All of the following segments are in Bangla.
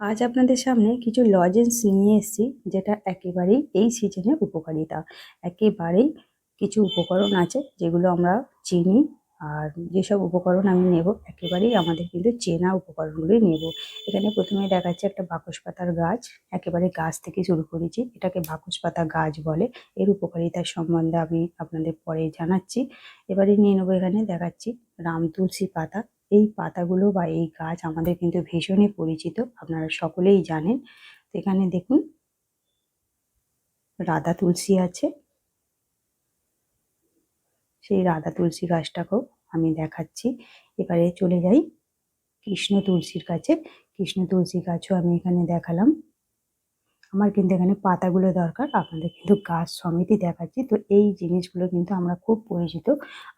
আজ আপনাদের সামনে কিছু লজেন্স নিয়ে এসেছি, যেটা একেবারেই এই সিজনে উপকারিতা। একেবারেই কিছু উপকরণ আছে যেগুলো আমরা চিনি, আর যেসব উপকরণ আমি নেব, একেবারেই আমাদের কিন্তু চেনা উপকরণগুলোই নেব। এখানে প্রথমে দেখাচ্ছে একটা বাকস পাতার গাছ, একেবারে গাছ থেকে শুরু করেছি। এটাকে বাকস পাতা গাছ বলে। এর উপকারিতার সম্বন্ধে আমি আপনাদের পরে জানাচ্ছি। এবারে নিয়ে নেব এখানে দেখাচ্ছি রাম তুলসী পাতা। এই পাতাগুলো বা এই গাছ আমাদের কিন্তু ভীষণই পরিচিত, আপনারা সকলেই জানেন। তো এখানে দেখুন, রাধা তুলসী আছে। সেই রাধা তুলসী গাছটাকেও আমি দেখাচ্ছি। এবারে চলে যাই কৃষ্ণ তুলসীর কাছে। কৃষ্ণ তুলসী গাছও আমি এখানে দেখালাম। আমার কিন্তু এখানে পাতাগুলো দরকার, আপনাদের কিন্তু গাছ সমিতি দেখাচ্ছি। তো এই জিনিসগুলো কিন্তু আমরা খুব পরিচিত।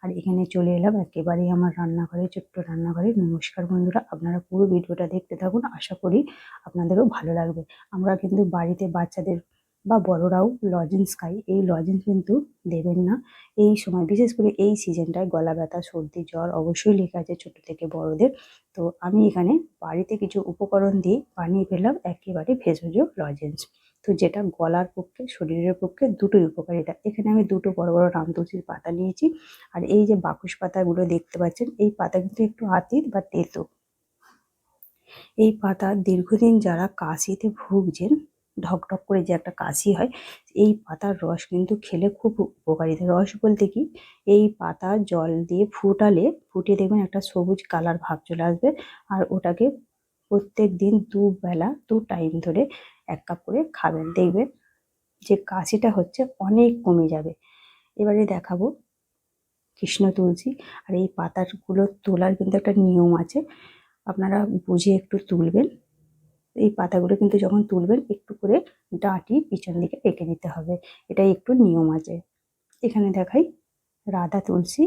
আর এখানে চলে এলাম একেবারেই আমার রান্নাঘরে, ছোট্ট রান্নাঘরে। নমস্কার বন্ধুরা, আপনারা পুরো ভিডিওটা দেখতে থাকুন। আশা করি আপনাদেরও ভালো লাগবে। আমরা কিন্তু বাড়িতে বাচ্চাদের বা বড়রাও লজেন্স খাই এই লজেন্স কিন্তু দেবেন না। এই সময়, বিশেষ করে এই সিজনটায় গলা ব্যথা, সর্দি, জ্বর অবশ্যই লেখা আছে ছোট থেকে বড়দের। তো আমি এখানে বাড়িতে কিছু উপকরণ দিয়ে বানিয়ে ফেললাম, একেবারে ভেষজ লজেন্স তো যেটা গলার পক্ষে, শরীরের পক্ষে দুটোই উপকারিতা। এখানে আমি দুটো বড় বড় রামতুলসির পাতা নিয়েছি। আর এই যে বাকুশ পাতাগুলো দেখতে পাচ্ছেন, এই পাতা কিন্তু একটু আতির বা তেতো। এই পাতা দীর্ঘদিন যারা কাশিতে ভুগছেন ঢকঢক করে যে একটা কাশি হয়, এই পাতার রস কিন্তু খেলে খুব উপকারিতা। রস বলতে কি? এই পাতা জল দিয়ে ফুটালে, ফুটিয়ে দেখবেন একটা সবুজ কালার ভাব চলে আসবে। আর ওটাকে প্রত্যেক দিন দুবেলা দু টাইম ধরে এক কাপ করে খাবেন। দেখবেন যে কাশিটা হচ্ছে অনেক কমে যাবে। এবারে দেখাবো কৃষ্ণ তুলসী আর এই পাতাগুলো তোলার কিন্তু একটা নিয়ম আছে। আপনারা বুঝে একটু তুলবেন। এই পাতাগুলো কিন্তু যখন তুলবেন, একটু করে ডাঁটি পিছন দিকে রেখে নিতে হবে। এটাই একটু নিয়ম আছে। এখানে দেখাই, রাধা তুলসী,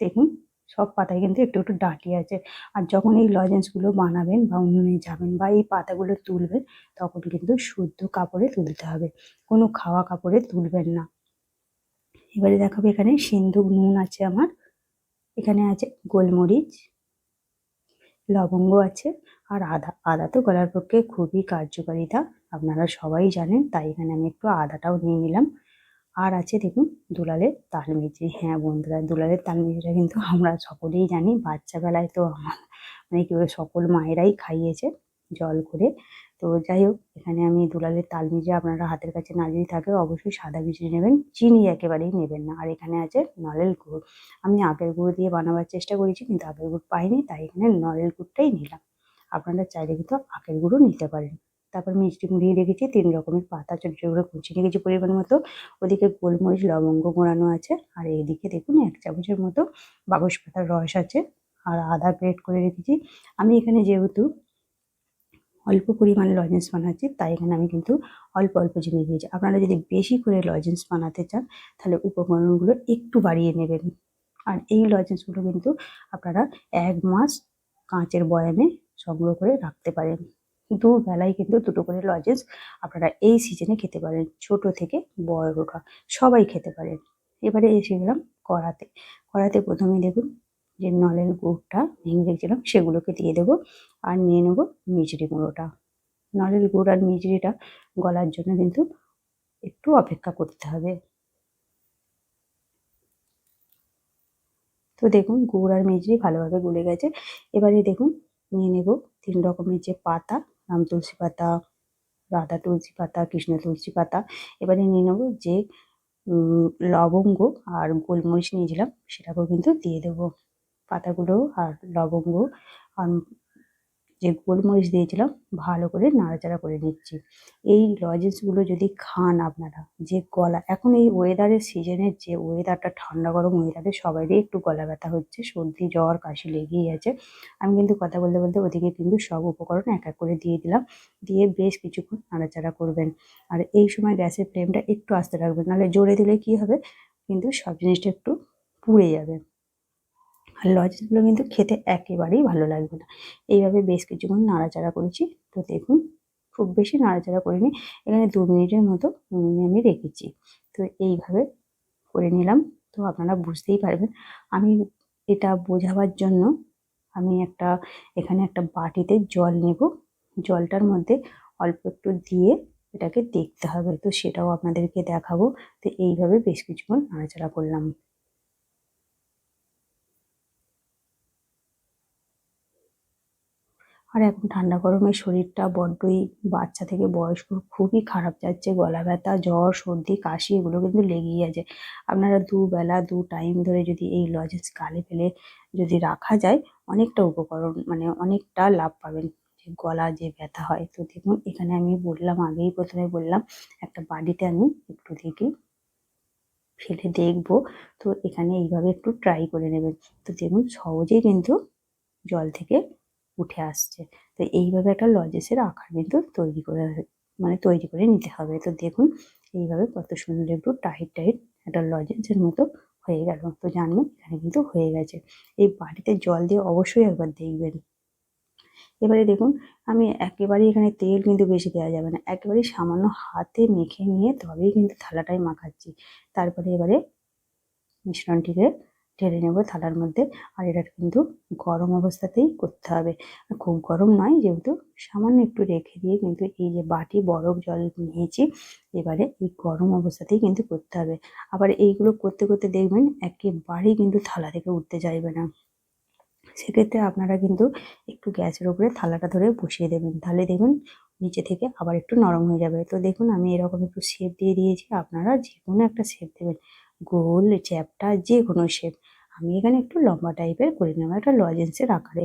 দেখুন, সব পাতায় কিন্তু একটু একটু ডাঁটি আছে। আর যখন এই লজেন্সগুলো বানাবেন বা উনুনে যাবেন বা এই পাতাগুলো তুলবেন, তখন কিন্তু শুদ্ধ কাপড়ে তুলতে হবে। কোনো খাওয়া কাপড়ে তুলবেন না। এবারে দেখাবো এখানে সিন্ধুক নুন আছে আমার। এখানে আছে গোলমরিচ, লবঙ্গ আছে। আর আদা আদা তো গলার পক্ষে খুবই কার্যকারিতা, আপনারা সবাই জানেন, তাই এখানে আমি একটু আদাটাও নিয়ে নিলাম। আর আছে দেখুন, দুলালের তালমিচড়ি হ্যাঁ বন্ধুরা, দুলালের তালমিচড়িটা কিন্তু আমরা সকলেই জানি, বাচ্চাবেলায় তো আমার মানে কি সকল মায়েরাই খাইয়েছে জল করে। তো যাই হোক, এখানে আমি দুলালের তাল মিজে আপনারা হাতের কাছে না যদি থাকে, অবশ্যই সাদা মিজড়ি নেবেন, চিনি একেবারেই নেবেন না। আর এখানে আছে নলেল গুড়। আমি আপেল গুঁড়ো দিয়ে বানাবার চেষ্টা করেছি, কিন্তু আপেল গুড় পাইনি, তাই এখানে নলেল গুড়টাই নিলাম। আপনারা চাইলে কিন্তু আখের গুঁড়ো নিতে পারেন। তারপর মিষ্টি মুড়িয়ে রেখেছি, তিন রকমের পাতা, ছোটো ছোটো করে কুচি রেখেছি পরিমাণ মতো। ওদিকে গোলমরিচ, লবঙ্গ গোড়ানো আছে। আর এইদিকে দেখুন, এক চামচের মতো বাগস পাতার রস আছে। আর আদা গ্রেট করে রেখেছি। আমি এখানে যেহেতু অল্প পরিমাণে লজেন্স বানাচ্ছি, তাই এখানে আমি কিন্তু অল্প অল্প জিনিস দিয়েছি। আপনারা যদি বেশি করে লজেন্স বানাতে চান, তাহলে উপকরণগুলো একটু বাড়িয়ে নেবেন। আর এই লজেন্সগুলো কিন্তু আপনারা এক মাস কাঁচের বয়ামে সংগ্রহ করে রাখতে পারেন। দুবেলায় কিন্তু দুটো করে লজেন্স আপনারা এই সিজনে খেতে পারেন। ছোট থেকে বড়রা সবাই খেতে পারেন। এবারে এসে গেলাম কড়াতে। কড়াতে প্রথমে দেখুন যে নলের গুড়টা ভেঙে রেখেছিলাম, সেগুলোকে দিয়ে দেবো আর নিয়ে নেব মিজরি গুঁড়োটা। নলের গুড় আর মিজরিটা গলার জন্য কিন্তু একটু অপেক্ষা করতে হবে। তো দেখুন গুড় আর মিজরি ভালোভাবে গুলে গেছে। এবারে দেখুন নিয়ে নেব। তিন রকমের যে পাতা, রাম তুলসী পাতা, রাধা তুলসী পাতা, কৃষ্ণ তুলসী পাতা। এবারে নিয়ে নেব যে লবঙ্গ আর গোলমরিচ নিয়েছিলাম, সেটাকেও কিন্তু দিয়ে দেবো। পাতাগুলো আর লবঙ্গ, আর যে গোলমরিচ দিয়েছিলাম, ভালো করে নাড়াচাড়া করে নিচ্ছি। এই লজেন্সগুলো যদি খান আপনারা, যে গলা, এখন এই ওয়েদারের সিজনের যে ওয়েদারটা ঠান্ডা গরম ওয়েদারে সবারই একটু গলা ব্যথা হচ্ছে, সর্দি, জ্বর, কাশি লেগেই আছে। আমি কিন্তু কথা বলতে বলতে ওদিকে কিন্তু সব উপকরণ এক এক করে দিয়ে দিলাম, দিয়ে বেশ কিছুক্ষণ নাড়াচাড়া করবেন। আর এই সময় গ্যাসের ফ্লেমটা একটু আস্তে রাখবেন, নাহলে জোরে দিলে কি হবে? কিন্তু সব জিনিসটা একটু পুড়ে যাবে। আর লজেন্সগুলো কিন্তু খেতে একেবারেই ভালো লাগবে না। এইভাবে বেশ কিছুক্ষণ নাড়াচাড়া করেছি। তো দেখুন, খুব বেশি নাড়াচাড়া করিনি। এখানে দু মিনিটের মতো আমি রেখেছি। তো এইভাবে করে নিলাম। তো আপনারা বুঝতেই পারবেন, আমি এটা বোঝাবার জন্য আমি একটা, এখানে একটা বাটিতে জল নেব। জলটার মধ্যে অল্প একটু দিয়ে এটাকে দেখতে হবে। তো সেটাও আপনাদেরকে দেখাবো। তো এইভাবে বেশ কিছুক্ষণ নাড়াচাড়া করলাম। আর এখন ঠান্ডা গরমে শরীরটা বড্ডই বাচ্চা থেকে বয়স্ক খুবই খারাপ যাচ্ছে, গলা ব্যথা, জ্বর, সর্দি, কাশি, এগুলো কিন্তু লেগেই আছে। আপনারা দুবেলা দু টাইম ধরে যদি এই লজেন্স গালে ফেলে যদি রাখা যায়, অনেকটা উপকরণ মানে অনেকটা লাভ পাবেন। যে গলা যে ব্যথা হয়। তো দেখুন, এখানে আমি বললাম, আগেই প্রথমে বললাম, একটা বাড়িতে আমি একটু দেখি, ফেলে দেখব। তো এখানে এইভাবে একটু ট্রাই করে নেবেন। তো দেখুন, সহজেই কিন্তু জল থেকে উঠে আসছে। তো এইভাবে একটা লজেসের আকার কিন্তু তৈরি করে মানে তৈরি করে নিতে হবে। তো দেখুন, এইভাবে কত সুন্দর একটু টাইট টাইট একটা লজেন্সের মতো হয়ে গেল। তো জানবেন, এখানে কিন্তু হয়ে গেছে। এই বাড়িতে জল দিয়ে অবশ্যই একবার দেখবেন। এবারে দেখুন, আমি একেবারেই এখানে তেল কিন্তু বেশি দেওয়া যাবে না। একেবারেই সামান্য হাতে মেখে নিয়ে তবেই কিন্তু থালাটায় মাখাচ্ছি। তারপরে এবারে মিশ্রণটিকে ঢেলে নেব থালার মধ্যে। আর এটা কিন্তু গরম অবস্থাতেই করতে হবে। খুব গরম নয়, যেহেতু সামান্য একটু রেখে দিয়ে কিন্তু এই যে বাটি, বরফ, জল নিয়েছি, এবারে এই গরম অবস্থাতেই কিন্তু করতে হবে। আবার এইগুলো করতে করতে দেখবেন একেবারেই কিন্তু থালা থেকে উঠতে চাইবে না। সেক্ষেত্রে আপনারা কিন্তু একটু গ্যাসের উপরে থালাটা ধরে বসিয়ে দেবেন। তাহলে দেখবেন নিচে থেকে আবার একটু নরম হয়ে যাবে। তো দেখুন আমি এরকম একটু শেপ দিয়ে দিয়েছি, আপনারা যে কোনো একটা শেপ দেবেন। গোল চ্যাপটা যে কোনো শেপ আমি এখানে একটু লম্বা টাইপের করে নেব একটা লজেন্সের আকারে।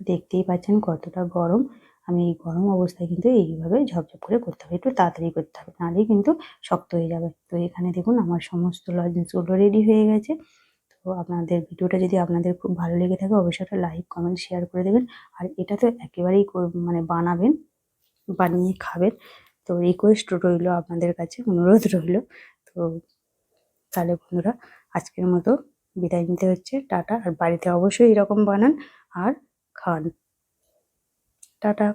দেখতেই পাচ্ছেন কতটা গরম। আমি এই গরম অবস্থায় কিন্তু এইভাবে ঝপঝপ করে করতে হবে, একটু তাড়াতাড়ি করতে হবে নাহলেই কিন্তু শক্ত হয়ে যাবে। তো এখানে দেখুন আমার সমস্ত লজেন্সগুলো রেডি হয়ে গেছে। তো আপনাদের ভিডিওটা যদি আপনাদের খুব ভালো লেগে থাকে, অবশ্যই একটা লাইক কমেন্ট শেয়ার করে দেবেন। আর এটা তো একেবারেই মানে বানাবেন, বানিয়ে খাবেন। তো রিকোয়েস্ট রইল আপনাদের কাছে, অনুরোধ রইল। তো তাহলে বন্ধুরা, আজকের মতো বিদায় নিতে হচ্ছে। টাটা। আর বাড়িতে অবশ্যই এরকম বানান আর খান। টাটা।